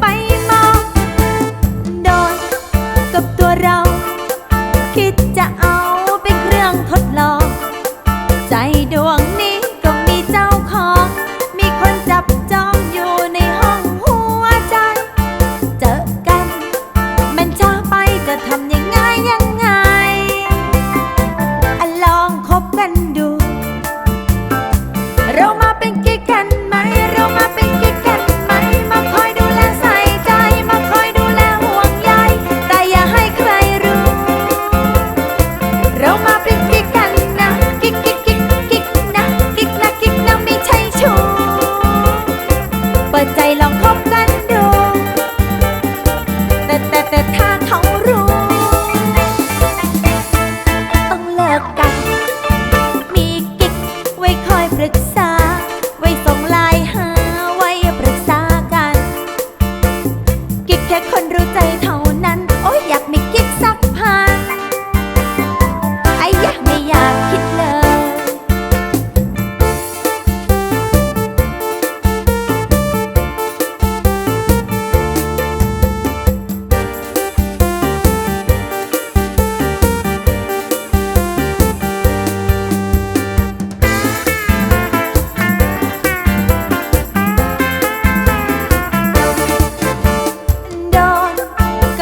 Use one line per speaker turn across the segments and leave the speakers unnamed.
ไป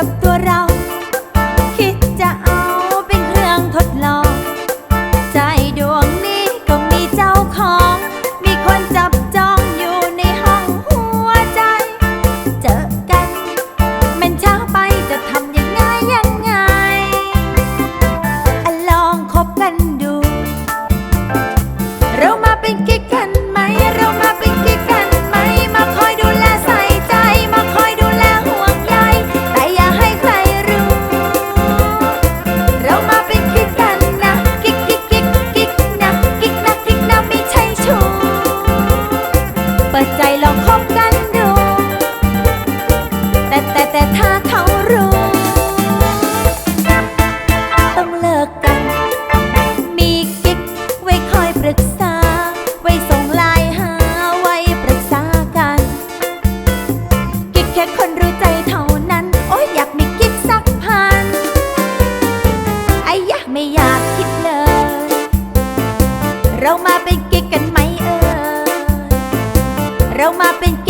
กับตัวเรา ไม่อยากคิดเลย เรามาเป็นกิ๊กกันไหมเออเรามาเป็นกิ๊ก